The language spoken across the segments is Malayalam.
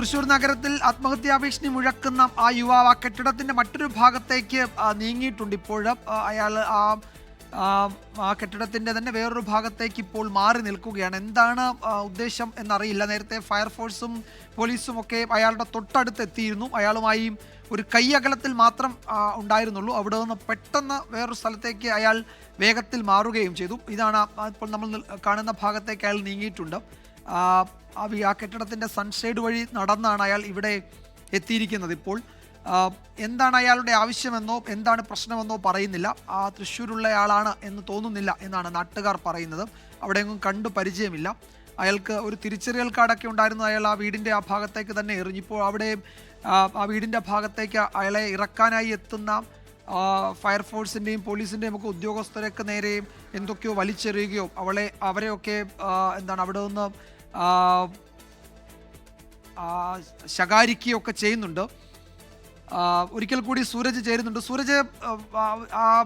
തൃശൂർ നഗരത്തിൽ ആത്മഹത്യാ ഭീഷണി മുഴക്കുന്ന ആ യുവാവ് ആ കെട്ടിടത്തിന്റെ മറ്റൊരു ഭാഗത്തേക്ക് നീങ്ങിയിട്ടുണ്ട്. ഇപ്പോൾ അയാൾ ആ ആ, കെട്ടിടത്തിന്റെ തന്നെ വേറൊരു ഭാഗത്തേക്ക് ഇപ്പോൾ മാറി നിൽക്കുകയാണ്. എന്താണ് ഉദ്ദേശം എന്നറിയില്ല. നേരത്തെ ഫയർഫോഴ്സും പോലീസും ഒക്കെ അയാളുടെ തൊട്ടടുത്ത് എത്തിയിരുന്നു അയാളുമായി ഒരു കൈ അകലത്തിൽ മാത്രം ഉണ്ടായിരുന്നുള്ളൂ. അവിടെ നിന്ന് പെട്ടെന്ന് വേറൊരു സ്ഥലത്തേക്ക് അയാൾ വേഗത്തിൽ മാറുകയും ചെയ്തു. ഇതാണ് ഇപ്പോൾ നമ്മൾ കാണുന്ന ഭാഗത്തേക്ക് അയാൾ നീങ്ങിയിട്ടുണ്ട്. ആ, ആ കെട്ടിടത്തിന്റെ സൺഷെയ്ഡ് വഴി നടന്നാണ് അയാൾ ഇവിടെ എത്തിയിരിക്കുന്നത്. ഇപ്പോൾ എന്താണ് അയാളുടെ ആവശ്യമെന്നോ എന്താണ് പ്രശ്നമെന്നോ പറയുന്നില്ല. ആ തൃശ്ശൂരുള്ള ആളാണ് എന്ന് തോന്നുന്നില്ല എന്നാണ് നാട്ടുകാർ പറയുന്നത്. അവിടെ എങ്ങും കണ്ടു പരിചയമില്ല. അയാൾക്ക് ഒരു തിരിച്ചറിയൽ കാർഡൊക്കെ ഉണ്ടായിരുന്നു. അയാൾ ആ വീടിന്റെ ആ ഭാഗത്തേക്ക് തന്നെ എറിഞ്ഞിപ്പോൾ അവിടെ ആ, വീടിന്റെ ഭാഗത്തേക്ക് അയാളെ ഇറക്കാനായി എത്തുന്ന ഫയർഫോഴ്സിന്റെയും പോലീസിന്റെയും ഒക്കെ ഉദ്യോഗസ്ഥരൊക്കെ നേരെയും എന്തൊക്കെയോ വലിച്ചെറിയുകയോ അവളെ അവരെയൊക്കെ എന്താണ് അവിടെ നിന്ന് ശകാരിക്കുകയൊക്കെ ചെയ്യുന്നുണ്ട്. ഒരിക്കൽ കൂടി സൂരജ് ചേരുന്നുണ്ട്. സൂരജ് ആ, ആ,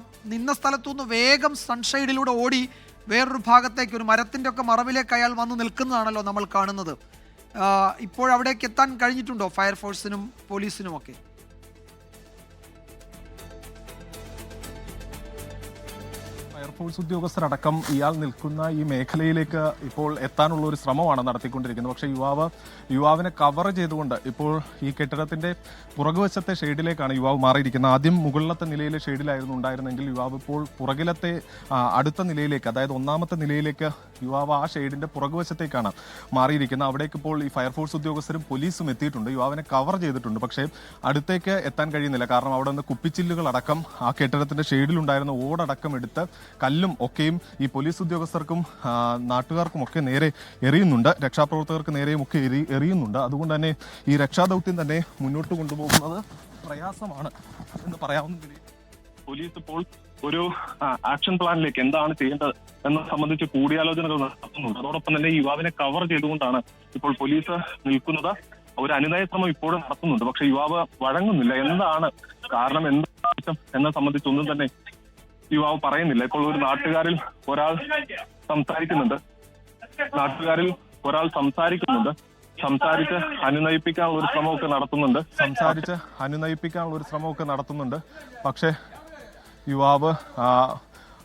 സ്ഥലത്തു നിന്ന വേഗം സൺഷൈഡിലൂടെ ഓടി വേറൊരു ഭാഗത്തേക്ക് ഒരു മരത്തിന്റെ ഒക്കെ മറവിലേക്ക് അയാൾ വന്ന് നിൽക്കുന്നതാണല്ലോ നമ്മൾ കാണുന്നത്. ഇപ്പോഴവിടേക്ക് എത്താൻ കഴിഞ്ഞിട്ടുണ്ടോ ഫയർഫോഴ്സിനും പോലീസിനും ഒക്കെ ഫയർഫോഴ്സ് ഉദ്യോഗസ്ഥരടക്കം ഇയാൾ നിൽക്കുന്ന ഈ മേഖലയിലേക്ക് ഇപ്പോൾ എത്താനുള്ള ഒരു ശ്രമമാണ് നടത്തിക്കൊണ്ടിരിക്കുന്നത്. പക്ഷേ യുവാവ് യുവാവിനെ കവർ ചെയ്തുകൊണ്ട് ഇപ്പോൾ ഈ കെട്ടിടത്തിന്റെ പുറകുവശത്തെ ഷെയ്ഡിലേക്കാണ് യുവാവ് മാറിയിരിക്കുന്നത്. ആദ്യം മുകളിലത്തെ നിലയിലെ ഷെയ്ഡിലായിരുന്നു ഉണ്ടായിരുന്നെങ്കിൽ യുവാവ് ഇപ്പോൾ പുറകിലത്തെ അടുത്ത നിലയിലേക്ക് അതായത് ഒന്നാമത്തെ നിലയിലേക്ക് യുവാവ് ആ ഷെയ്ഡിന്റെ പുറകുവശത്തേക്കാണ് മാറിയിരിക്കുന്നത്. അവിടേക്ക് ഇപ്പോൾ ഈ ഫയർഫോഴ്സ് ഉദ്യോഗസ്ഥരും പോലീസും എത്തിയിട്ടുണ്ട്. യുവാവിനെ കവർ ചെയ്തിട്ടുണ്ട്. പക്ഷേ അടുത്തേക്ക് എത്താൻ കഴിയുന്നില്ല. കാരണം അവിടെ നിന്ന് കുപ്പിച്ചില്ലുകൾ അടക്കം ആ കെട്ടിടത്തിന്റെ ഷെയ്ഡിലുണ്ടായിരുന്ന ഓടടക്കം എടുത്ത് കല്ലും ഒക്കെയും ഈ പോലീസ് ഉദ്യോഗസ്ഥർക്കും നാട്ടുകാർക്കും ഒക്കെ നേരെ എറിയുന്നുണ്ട്. രക്ഷാപ്രവർത്തകർക്ക് നേരെയും ഒക്കെ എറി എറിയുന്നുണ്ട്. അതുകൊണ്ട് തന്നെ ഈ രക്ഷാദൗത്യം തന്നെ മുന്നോട്ട് കൊണ്ടുപോകുന്നത് പ്രയാസമാണ് എന്ന് പറയാവുന്ന പോലീസ് ഇപ്പോൾ ഒരു ആക്ഷൻ പ്ലാനിലേക്ക് എന്താണ് ചെയ്യേണ്ടത് എന്നെ സംബന്ധിച്ച് കൂടിയാലോചനകൾ നടത്തുന്നുണ്ട്. അതോടൊപ്പം തന്നെ യുവാവിനെ കവർ ചെയ്തുകൊണ്ടാണ് ഇപ്പോൾ പോലീസ് നിൽക്കുന്നത്. ഒരു അനുനയ ശ്രമം ഇപ്പോഴും നടത്തുന്നുണ്ട്. പക്ഷെ യുവാവ് വഴങ്ങുന്നില്ല. എന്താണ് കാരണം? എന്താ എന്നെ സംബന്ധിച്ചൊന്നും തന്നെ യുവാവ് പറയുന്നില്ല. ഇപ്പോൾ ഒരു നാട്ടുകാരിൽ ഒരാൾ സംസാരിക്കുന്നുണ്ട്. നാട്ടുകാരിൽ ഒരാൾ സംസാരിക്കുന്നുണ്ട്. സംസാരിച്ച് അനുനയിപ്പിക്കാനുള്ള ഒരു ശ്രമമൊക്കെ നടത്തുന്നുണ്ട്. സംസാരിച്ച് അനുനയിപ്പിക്കാനുള്ള ഒരു ശ്രമമൊക്കെ നടത്തുന്നുണ്ട്. പക്ഷേ യുവാവ്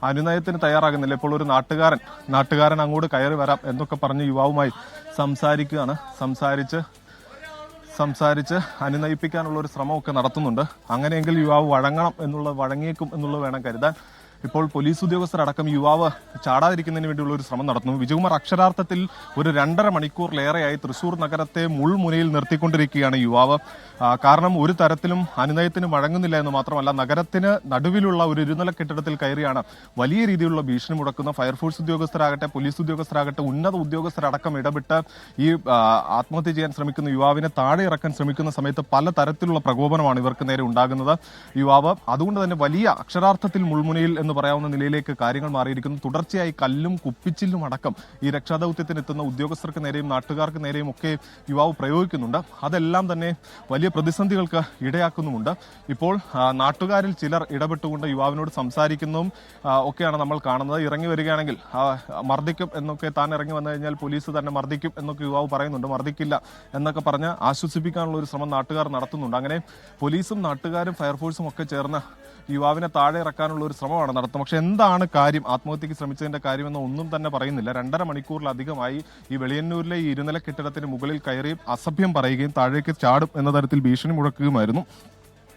അനുനയത്തിന് തയ്യാറാകുന്നില്ല. ഇപ്പോൾ ഒരു നാട്ടുകാരൻ നാട്ടുകാരൻ അങ്ങോട്ട് കയറി വരാം എന്നൊക്കെ പറഞ്ഞ് യുവാവുമായി സംസാരിക്കുകയാണ്. സംസാരിച്ച് സംസാരിച്ച് അനുനയിപ്പിക്കാനുള്ള ഒരു ശ്രമമൊക്കെ നടത്തുന്നുണ്ട്. അങ്ങനെയെങ്കിൽ യുവാവ് വഴങ്ങണം എന്നുള്ള വഴങ്ങിയേക്കും എന്നുള്ളത് വേണം കരുതാൻ. ഇപ്പോൾ പോലീസ് ഉദ്യോഗസ്ഥരടക്കം യുവാവ് ചാടാതിരിക്കുന്നതിന് വേണ്ടിയുള്ള ഒരു ശ്രമം നടത്തുന്നു. വിജയകുമാർ അക്ഷരാർത്ഥത്തിൽ ഒരു രണ്ടര മണിക്കൂറിലേറെയായി തൃശൂർ നഗരത്തെ മുൾമുനയിൽ നിർത്തിക്കൊണ്ടിരിക്കുകയാണ് യുവാവ്. കാരണം ഒരു തരത്തിലും അനുനയത്തിന് വഴങ്ങുന്നില്ല എന്ന് മാത്രമല്ല നഗരത്തിന് നടുവിലുള്ള ഒരു ഇരുനില കെട്ടിടത്തിൽ കയറിയാണ് വലിയ രീതിയിലുള്ള ഭീഷണി മുടക്കുന്ന ഫയർഫോഴ്സ് ഉദ്യോഗസ്ഥരാകട്ടെ പോലീസ് ഉദ്യോഗസ്ഥരാകട്ടെ ഉന്നത ഉദ്യോഗസ്ഥരടക്കം ഇടപെട്ട് ഈ ആത്മഹത്യ ചെയ്യാൻ ശ്രമിക്കുന്ന യുവാവിനെ താഴെ ഇറക്കാൻ ശ്രമിക്കുന്ന സമയത്ത് പല തരത്തിലുള്ള പ്രകോപനമാണ് ഇവർക്ക് നേരെ ഉണ്ടാകുന്നത്. യുവാവ് അതുകൊണ്ട് തന്നെ വലിയ അക്ഷരാർത്ഥത്തിൽ മുൾമുനയിൽ എന്ന് പറയാവുന്ന നിലയിലേക്ക് കാര്യങ്ങൾ മാറിയിരിക്കുന്നു. തുടർച്ചയായി കല്ലും കുപ്പിച്ചില്ലും അടക്കം ഈ രക്ഷാദൌത്യത്തിന് എത്തുന്ന ഉദ്യോഗസ്ഥർക്ക് നേരെയും നാട്ടുകാർക്ക് നേരെയും ഒക്കെ യുവാവ് പ്രയോഗിക്കുന്നുണ്ട്. അതെല്ലാം തന്നെ വലിയ പ്രതിസന്ധികൾക്ക് ഇടയാക്കുന്നുമുണ്ട്. ഇപ്പോൾ നാട്ടുകാരിൽ ചിലർ ഇടപെട്ടുകൊണ്ട് യുവാവിനോട് സംസാരിക്കുന്നതും ഒക്കെയാണ് നമ്മൾ കാണുന്നത്. ഇറങ്ങി വരികയാണെങ്കിൽ മർദ്ദിക്കും എന്നൊക്കെ താൻ ഇറങ്ങി വന്നു കഴിഞ്ഞാൽ പോലീസ് തന്നെ മർദ്ദിക്കും എന്നൊക്കെ യുവാവ് പറയുന്നുണ്ട്. മർദ്ദിക്കില്ല എന്നൊക്കെ പറഞ്ഞ് ആശ്വസിപ്പിക്കാനുള്ള ഒരു ശ്രമം നാട്ടുകാർ നടത്തുന്നുണ്ട്. അങ്ങനെ പോലീസും നാട്ടുകാരും ഫയർഫോഴ്സും ഒക്കെ ചേർന്ന് യുവാവിനെ താഴെ ഇറക്കാനുള്ള ഒരു ശ്രമമാണ് നടത്തുന്നത്. പക്ഷെ എന്താണ് കാര്യം? ആത്മഹത്യക്ക് ശ്രമിച്ചതിന്റെ കാര്യമെന്ന് ഒന്നും തന്നെ പറയുന്നില്ല. രണ്ടര മണിക്കൂറിലധികമായി ഈ വെളിയന്നൂരിലെ ഈ ഇരുനില കെട്ടിടത്തിന് മുകളിൽ കയറി അസഭ്യം പറയുകയും താഴേക്ക് ചാടും എന്ന തരത്തിൽ ഭീഷണി മുഴക്കുകയുമായിരുന്നു.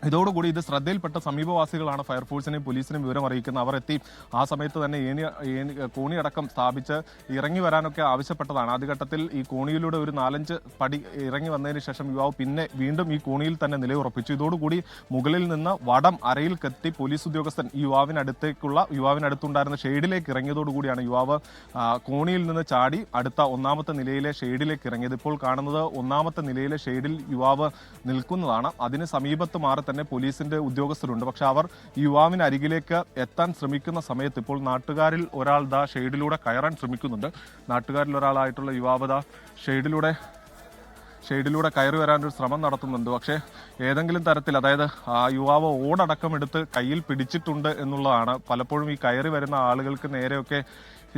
ഇതോടുകൂടി ഇത് ശ്രദ്ധയിൽപ്പെട്ട സമീപവാസികളാണ് ഫയർഫോഴ്സിനെയും പോലീസിനെയും വിവരം അറിയിക്കുന്നത് അവർ എത്തി. ആ സമയത്ത് തന്നെ ഏണി ഏണി കോണിയടക്കം സ്ഥാപിച്ച് ഇറങ്ങി വരാനൊക്കെ ആവശ്യപ്പെട്ടതാണ്. ആദ്യഘട്ടത്തിൽ ഈ കോണിയിലൂടെ ഒരു നാലഞ്ച് പടി ഇറങ്ങി വന്നതിന് ശേഷം യുവാവ് പിന്നെ വീണ്ടും ഈ കോണിയിൽ തന്നെ നിലയുറപ്പിച്ചു. ഇതോടുകൂടി മുകളിൽ നിന്ന് വടം അരയിൽ കെത്തി പോലീസ് ഉദ്യോഗസ്ഥൻ ഈ യുവാവിനടുത്തേക്കുള്ള യുവാവിനടുത്തുണ്ടായിരുന്ന ഷെയ്ഡിലേക്ക് ഇറങ്ങിയതോടുകൂടിയാണ് യുവാവ് കോണിയിൽ നിന്ന് ചാടി അടുത്ത ഒന്നാമത്തെ നിലയിലെ ഷെയ്ഡിലേക്ക് ഇറങ്ങിയത്. ഇപ്പോൾ കാണുന്നത് ഒന്നാമത്തെ നിലയിലെ ഷെയ്ഡിൽ യുവാവ് നിൽക്കുന്നതാണ്. അതിന് സമീപത്ത് മാറി തന്നെ പോലീസിന്റെ ഉദ്യോഗസ്ഥരുണ്ട്. പക്ഷെ അവർ യുവാവിന് അരികിലേക്ക് എത്താൻ ശ്രമിക്കുന്ന സമയത്ത് ഇപ്പോൾ നാട്ടുകാരിൽ ഒരാൾ ദാ ഷെയ്ഡിലൂടെ കയറാൻ ശ്രമിക്കുന്നുണ്ട്. നാട്ടുകാരിൽ ഒരാളായിട്ടുള്ള യുവാവ് ദാ ഷെയ്ഡിലൂടെ ഷെയ്ഡിലൂടെ കയറി വരാനൊരു ശ്രമം നടത്തുന്നുണ്ട്. പക്ഷേ ഏതെങ്കിലും തരത്തിൽ അതായത് ആ യുവാവ് ഓടടക്കം എടുത്ത് കയ്യിൽ പിടിച്ചിട്ടുണ്ട് എന്നുള്ളതാണ്. പലപ്പോഴും ഈ കയറി വരുന്ന ആളുകൾക്ക് നേരെയൊക്കെ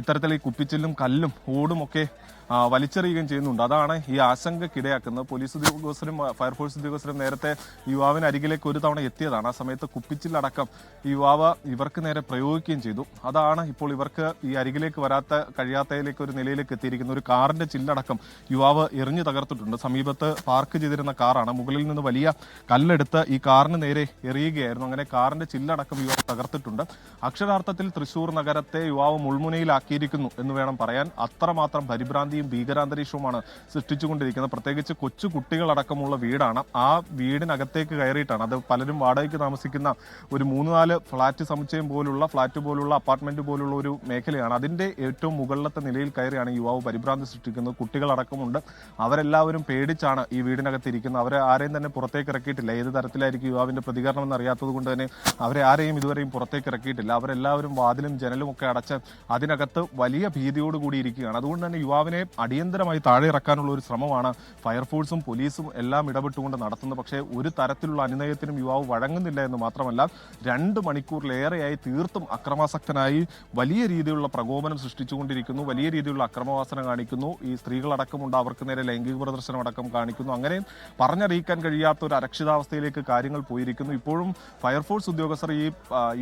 ഇത്തരത്തിൽ ഈ കുപ്പിച്ചില്ലും കല്ലും ഓടുമൊക്കെ വലിച്ചെറിയുകയും ചെയ്യുന്നുണ്ട്. അതാണ് ഈ ആശങ്കക്കിടയാക്കുന്നത്. പോലീസ് ഉദ്യോഗസ്ഥരും ഫയർഫോഴ്സ് ഉദ്യോഗസ്ഥരും നേരത്തെ യുവാവിന് അരികിലേക്ക് ഒരു തവണ എത്തിയതാണ്. ആ സമയത്ത് കുപ്പിച്ചിലടക്കം യുവാവ് ഇവർക്ക് നേരെ പ്രയോഗിക്കുകയും ചെയ്തു. അതാണ് ഇപ്പോൾ ഇവർക്ക് ഈ അരികിലേക്ക് വരാത്ത കഴിയാത്തയിലേക്ക് ഒരു നിലയിലേക്ക് എത്തിയിരിക്കുന്ന ഒരു കാറിന്റെ ചില്ലടക്കം യുവാവ് എറിഞ്ഞു തകർത്തിട്ടുണ്ട്. സമീപത്ത് പാർക്ക് ചെയ്തിരുന്ന കാറാണ്. മുകളിൽ നിന്ന് വലിയ കല്ലെടുത്ത് ഈ കാറിന് നേരെ എറിയുകയായിരുന്നു. അങ്ങനെ കാറിന്റെ ചില്ലടക്കം യുവാവ് തകർത്തിട്ടുണ്ട്. അക്ഷരാർത്ഥത്തിൽ തൃശൂർ നഗരത്തെ യുവാവ് മുൾമുനയിലാക്കിയിരിക്കുന്നു എന്ന് വേണം പറയാൻ. അത്രമാത്രം പരിഭ്രാന്തിയും ഭീകരാന്തരീക്ഷവുമാണ് സൃഷ്ടിച്ചുകൊണ്ടിരിക്കുന്നത്. പ്രത്യേകിച്ച് കൊച്ചു കുട്ടികളടക്കമുള്ള വീടാണ്. ആ വീടിനകത്തേക്ക് കയറിയിട്ടാണ്. അത് പലരും വാടകയ്ക്ക് താമസിക്കുന്ന ഒരു മൂന്ന് നാല് ഫ്ളാറ്റ് സമുച്ചയം പോലുള്ള ഫ്ളാറ്റ് പോലുള്ള അപ്പാർട്ട്മെന്റ് പോലുള്ള ഒരു മേഖലയാണ്. അതിന്റെ ഏറ്റവും മുകളിലത്തെ നിലയിൽ കയറിയാണ് യുവാവ് പരിഭ്രാന്തി സൃഷ്ടിക്കുന്നത്. കുട്ടികളടക്കമുണ്ട്. അവരെല്ലാവരും പേടിച്ചാണ് ഈ വീടിനകത്ത് ഇരിക്കുന്നത് അവരെ ആരെയും തന്നെ പുറത്തേക്ക് ഇറക്കിയിട്ടില്ല. ഏത് തരത്തിലായിരിക്കും യുവാവിന്റെ പ്രതികരണം എന്ന് അറിയാത്തത് കൊണ്ട് തന്നെ അവരെ ആരെയും ഇതുവരെയും പുറത്തേക്ക് ഇറക്കിയിട്ടില്ല. അവരെല്ലാവരും വാതിലും ജനലും ഒക്കെ അടച്ച് അതിനകത്ത് വലിയ ഭീതിയോട് കൂടി ഇരിക്കുകയാണ്. അതുകൊണ്ട് തന്നെ യുവാവിനെ അടിയന്തരമായി താഴെ ഇറക്കാനുള്ള ഒരു ശ്രമമാണ് ഫയർഫോഴ്സും പോലീസും എല്ലാം ഇടപെട്ടുകൊണ്ട് നടത്തുന്നത്. പക്ഷേ ഒരു തരത്തിലുള്ള അനുനയത്തിനും യുവാവ് വഴങ്ങുന്നില്ല എന്ന് മാത്രമല്ല രണ്ട് മണിക്കൂറിലേറെയായി തീർത്തും അക്രമാസക്തനായി വലിയ രീതിയിലുള്ള പ്രകോപനം സൃഷ്ടിച്ചുകൊണ്ടിരിക്കുന്നു. വലിയ രീതിയിലുള്ള അക്രമവാസന കാണിക്കുന്നു. ഈ സ്ത്രീകളടക്കമുണ്ട് അവർക്ക് നേരെ ലൈംഗിക പ്രദർശനം അടക്കം കാണിക്കുന്നു. അങ്ങനെ പറഞ്ഞറിയിക്കാൻ കഴിയാത്ത ഒരു അരക്ഷിതാവസ്ഥയിലേക്ക് കാര്യങ്ങൾ പോയിരിക്കുന്നു. ഇപ്പോഴും ഫയർഫോഴ്സ് ഉദ്യോഗസ്ഥർ ഈ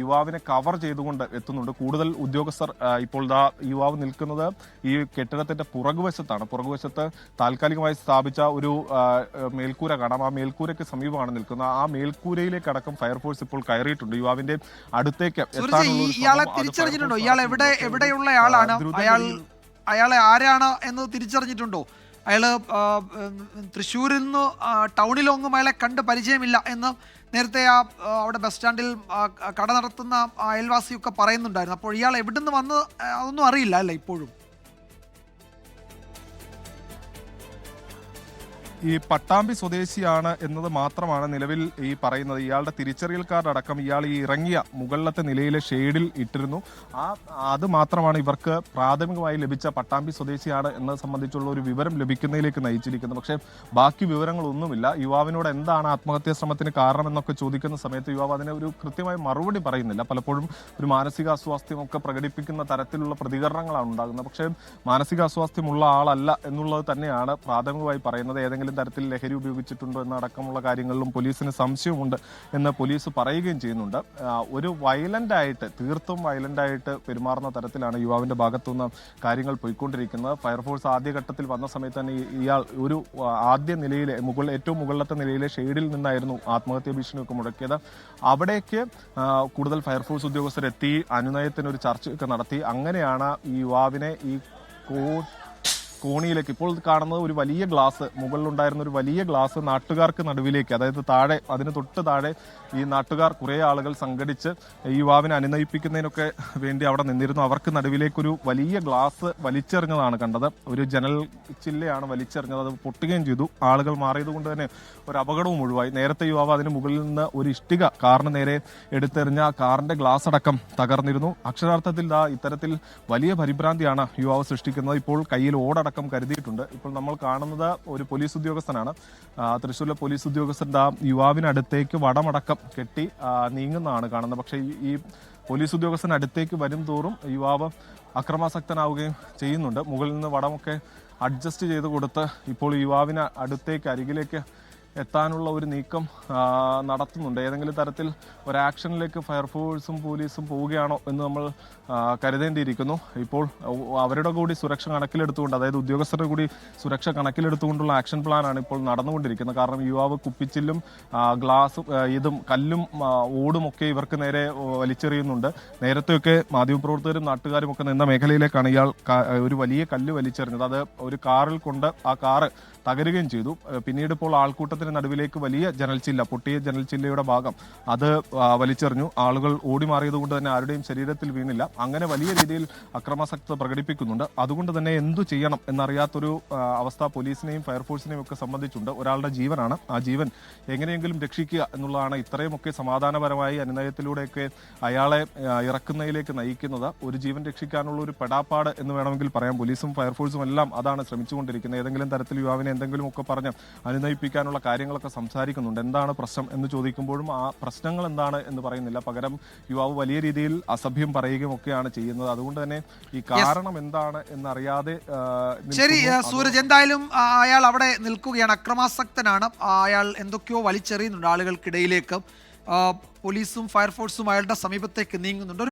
യുവാവിനെ കവർ ചെയ്തുകൊണ്ട് എത്തുന്നുണ്ട്. കൂടുതൽ ഉദ്യോഗസ്ഥർ ഇപ്പോൾ ദാ യുവാവ് നിൽക്കുന്നത് ഈ കെട്ടിടത്തിന്റെ പുറകുവശത്താണ്. പുറകുവശത്ത് താൽക്കാലികമായി സ്ഥാപിച്ച ഒരു മേൽക്കൂര കാണാം. ആ മേൽക്കൂരയ്ക്ക് സമീപമാണ് നിൽക്കുന്നത്. ആ മേൽക്കൂരയിലേക്ക് അടക്കം ഫയർഫോഴ്സ് ഇപ്പോൾ കയറിയിട്ടുണ്ട്. യുവാവിന്റെ അടുത്തേക്ക് ഇയാളെ തിരിച്ചറിഞ്ഞിട്ടുണ്ടോ? ഇയാൾ എവിടെ എവിടെയുള്ള ആളാണ്? അയാൾ അയാളെ ആരാണ് എന്ന് തിരിച്ചറിഞ്ഞിട്ടുണ്ടോ? അയാൾ തൃശ്ശൂരിൽ നിന്ന് ടൗണിലൊന്നും അയാളെ കണ്ട് പരിചയമില്ല എന്ന് നേരത്തെ ആ അവിടെ ബസ് സ്റ്റാൻഡിൽ കട നടത്തുന്ന അയൽവാസിയൊക്കെ പറയുന്നുണ്ടായിരുന്നു. അപ്പോൾ ഇയാൾ എവിടുന്ന് വന്ന് അതൊന്നും അറിയില്ല അല്ലേ ഇപ്പോഴും? ഈ പട്ടാമ്പി സ്വദേശിയാണ് എന്നത് മാത്രമാണ് നിലവിൽ ഈ പറയുന്നത്. ഇയാളുടെ തിരിച്ചറിയൽ കാർഡ് അടക്കം ഇയാൾ ഈ ഇറങ്ങിയ മുകളിലത്തെ നിലയിലെ ഷെയ്ഡിൽ ഇട്ടിരുന്നു. ആ അത് മാത്രമാണ് ഇവർക്ക് പ്രാഥമികമായി ലഭിച്ച പട്ടാമ്പി സ്വദേശിയാണ് എന്നത് സംബന്ധിച്ചുള്ള ഒരു വിവരം ലഭിക്കുന്നതിലേക്ക് നയിച്ചിരിക്കുന്നത്. പക്ഷേ ബാക്കി വിവരങ്ങളൊന്നുമില്ല. യുവാവിനോട് എന്താണ് ആത്മഹത്യാ ശ്രമത്തിന് കാരണം എന്നൊക്കെ ചോദിക്കുന്ന സമയത്ത് യുവാവ് അതിന് ഒരു കൃത്യമായ മറുപടി പറയുന്നില്ല. പലപ്പോഴും ഒരു മാനസിക അസ്വാസ്ഥ്യമൊക്കെ പ്രകടിപ്പിക്കുന്ന തരത്തിലുള്ള പ്രതികരണങ്ങളാണ് ഉണ്ടാകുന്നത്. പക്ഷേ മാനസിക അസ്വാസ്ഥ്യമുള്ള ആളല്ല എന്നുള്ളത് തന്നെയാണ് പ്രാഥമികമായി പറയുന്നത്. ഏതെങ്കിലും തരത്തിൽ ലഹരി ഉപയോഗിച്ചിട്ടുണ്ടോ എന്നടക്കമുള്ള കാര്യങ്ങളിലും പോലീസിന് സംശയമുണ്ട് എന്ന് പോലീസ് പറയുകയും ചെയ്യുന്നുണ്ട്. ഒരു വയലന്റ് ആയിട്ട് തീർത്തും വയലന്റ് ആയിട്ട് പെരുമാറുന്ന തരത്തിലാണ് യുവാവിന്റെ ഭാഗത്തുനിന്ന് കാര്യങ്ങൾ പോയിക്കൊണ്ടിരിക്കുന്നത്. ഫയർഫോഴ്സ് ആദ്യഘട്ടത്തിൽ വന്ന സമയത്ത് തന്നെ ഇയാൾ ഒരു ആദ്യ നിലയിലെ മുകൾ ഏറ്റവും മുകളിലത്തെ നിലയിലെ ഷെയ്ഡിൽ നിന്നായിരുന്നു ആത്മഹത്യാ ഭീഷണിയൊക്കെ മുടക്കിയത് അവിടേക്ക് കൂടുതൽ ഫയർഫോഴ്സ് ഉദ്യോഗസ്ഥരെത്തി അനുനയത്തിന് ഒരു ചർച്ചയൊക്കെ നടത്തി. അങ്ങനെയാണ് ഈ യുവാവിനെ ഈ കോ കോണിയിലേക്ക്. ഇപ്പോൾ കാണുന്നത് ഒരു വലിയ ഗ്ലാസ് മുകളിലുണ്ടായിരുന്ന ഒരു വലിയ ഗ്ലാസ് നാട്ടുകാർക്ക് നടുവിലേക്ക് അതായത് താഴെ അതിന് തൊട്ട് താഴെ ഈ നാട്ടുകാർ കുറേ ആളുകൾ സംഘടിച്ച് ഈ യുവാവിനെ അനുനയിപ്പിക്കുന്നതിനൊക്കെ വേണ്ടി അവിടെ നിന്നിരുന്നു. അവർക്ക് നടുവിലേക്കൊരു വലിയ ഗ്ലാസ് വലിച്ചെറിഞ്ഞതാണ് കണ്ടത്. ഒരു ജനൽ ചില്ലയാണ് വലിച്ചെറിഞ്ഞത്. അത് പൊട്ടുകയും ചെയ്തു. ആളുകൾ മാറിയത് കൊണ്ട് തന്നെ ഒരു അപകടവും ഒഴിവായി. നേരത്തെ യുവാവ് അതിന് മുകളിൽ നിന്ന് ഒരു ഇഷ്ടിക കാറിന് നേരെ എടുത്തെറിഞ്ഞ കാറിന്റെ ഗ്ലാസ് അടക്കം തകർന്നിരുന്നു. അക്ഷരാർത്ഥത്തിൽ ഇത്തരത്തിൽ വലിയ പരിഭ്രാന്തിയാണ് യുവാവ് സൃഷ്ടിക്കുന്നത്. ഇപ്പോൾ കയ്യിൽ ഓടടക്കം കരുതിയിട്ടുണ്ട്. ഇപ്പോൾ നമ്മൾ കാണുന്നത് ഒരു പോലീസ് ഉദ്യോഗസ്ഥനാണ്. തൃശ്ശൂരിലെ പോലീസ് ഉദ്യോഗസ്ഥന്റെ ആ യുവാവിനടുത്തേക്ക് വടമടക്കം കെട്ടി നീങ്ങുന്നതാണ് കാണുന്നത്. പക്ഷേ ഈ പോലീസ് ഉദ്യോഗസ്ഥൻ അടുത്തേക്ക് വരും തോറും യുവാവ് അക്രമാസക്തനാവുകയും ചെയ്യുന്നുണ്ട്. മുകളിൽ നിന്ന് വടമൊക്കെ അഡ്ജസ്റ്റ് ചെയ്ത് കൊടുത്ത് ഇപ്പോൾ യുവാവിന് അടുത്തേക്ക് അരികിലേക്ക് എത്താനുള്ള ഒരു നീക്കം നടത്തുന്നുണ്ട്. ഏതെങ്കിലും തരത്തിൽ ഒരു ആക്ഷനിലേക്ക് ഫയർഫോഴ്സും പോലീസും പോവുകയാണോ എന്ന് നമ്മൾ കരുതേണ്ടിയിരിക്കുന്നു. ഇപ്പോൾ അവരുടെ കൂടി സുരക്ഷ കണക്കിലെടുത്തുകൊണ്ട് അതായത് ഉദ്യോഗസ്ഥരുടെ കൂടി സുരക്ഷ കണക്കിലെടുത്തുകൊണ്ടുള്ള ആക്ഷൻ പ്ലാനാണ് ഇപ്പോൾ നടന്നുകൊണ്ടിരിക്കുന്നത്. കാരണം യുവാവ് കുപ്പിച്ചില്ലും ഗ്ലാസും ഇതും കല്ലും ഓടുമൊക്കെ ഇവർക്ക് നേരെ വലിച്ചെറിയുന്നുണ്ട്. നേരത്തെയൊക്കെ മാധ്യമപ്രവർത്തകരും നാട്ടുകാരും ഒക്കെ നിന്ന മേഖലയിലേക്കാണ് ഇയാൾ ഒരു വലിയ കല്ല് വലിച്ചെറിഞ്ഞത്. അത് ഒരു കാറിൽ കൊണ്ട് ആ കാറ് തകരുകയും ചെയ്തു. പിന്നീട് ഇപ്പോൾ ആൾക്കൂട്ടത്തിന് നടുവിലേക്ക് വലിയ ജനൽച്ചില്ല പൊട്ടിയ ജനൽച്ചില്ലയുടെ ഭാഗം അത് വലിച്ചെറിഞ്ഞു. ആളുകൾ ഓടി തന്നെ ആരുടെയും ശരീരത്തിൽ വീണില്ല. അങ്ങനെ വലിയ രീതിയിൽ അക്രമാസക്തത പ്രകടിപ്പിക്കുന്നുണ്ട്. അതുകൊണ്ട് തന്നെ എന്തു ചെയ്യണം എന്നറിയാത്തൊരു അവസ്ഥ പോലീസിനെയും ഫയർഫോഴ്സിനെയും ഒക്കെ സംബന്ധിച്ചുണ്ട്. ഒരാളുടെ ജീവനാണ്. ആ ജീവൻ എങ്ങനെയെങ്കിലും രക്ഷിക്കുക എന്നുള്ളതാണ് ഇത്രയുമൊക്കെ സമാധാനപരമായി അനുനയത്തിലൂടെയൊക്കെ അയാളെ ഇറക്കുന്നതിലേക്ക് നയിക്കുന്നത്. ഒരു ജീവൻ രക്ഷിക്കാനുള്ള ഒരു പെടാപ്പാട് എന്ന് വേണമെങ്കിൽ പറയാം. പോലീസും ഫയർഫോഴ്സും എല്ലാം അതാണ് ശ്രമിച്ചുകൊണ്ടിരിക്കുന്നത്. ഏതെങ്കിലും തരത്തിൽ യുവാവിനെ എന്തെങ്കിലുമൊക്കെ പറഞ്ഞ് അനുനയിപ്പിക്കാനുള്ള കാര്യങ്ങളൊക്കെ സംസാരിക്കുന്നുണ്ട്. എന്താണ് പ്രശ്നം എന്ന് ചോദിക്കുമ്പോഴും ആ പ്രശ്നങ്ങൾ എന്താണ് എന്ന് പറയുന്നില്ല. പകരം യുവാവ് വലിയ രീതിയിൽ അസഭ്യം പറയുകയും ഒക്കെയാണ് ചെയ്യുന്നത്. അതുകൊണ്ട് തന്നെ ഈ കാരണം എന്താണ് എന്നറിയാതെ ശരി. സൂരജ് എന്തായാലും അയാൾ അവിടെ നിൽക്കുകയാണ്. അക്രമാസക്തനാണ്. അയാൾ എന്തൊക്കെയോ വലിച്ചെറിയുന്നുണ്ട് ആളുകൾക്കിടയിലേക്ക്. പോലീസും ഫയർഫോഴ്സും അയാളുടെ സമീപത്തേക്ക് നീങ്ങുന്നുണ്ട്.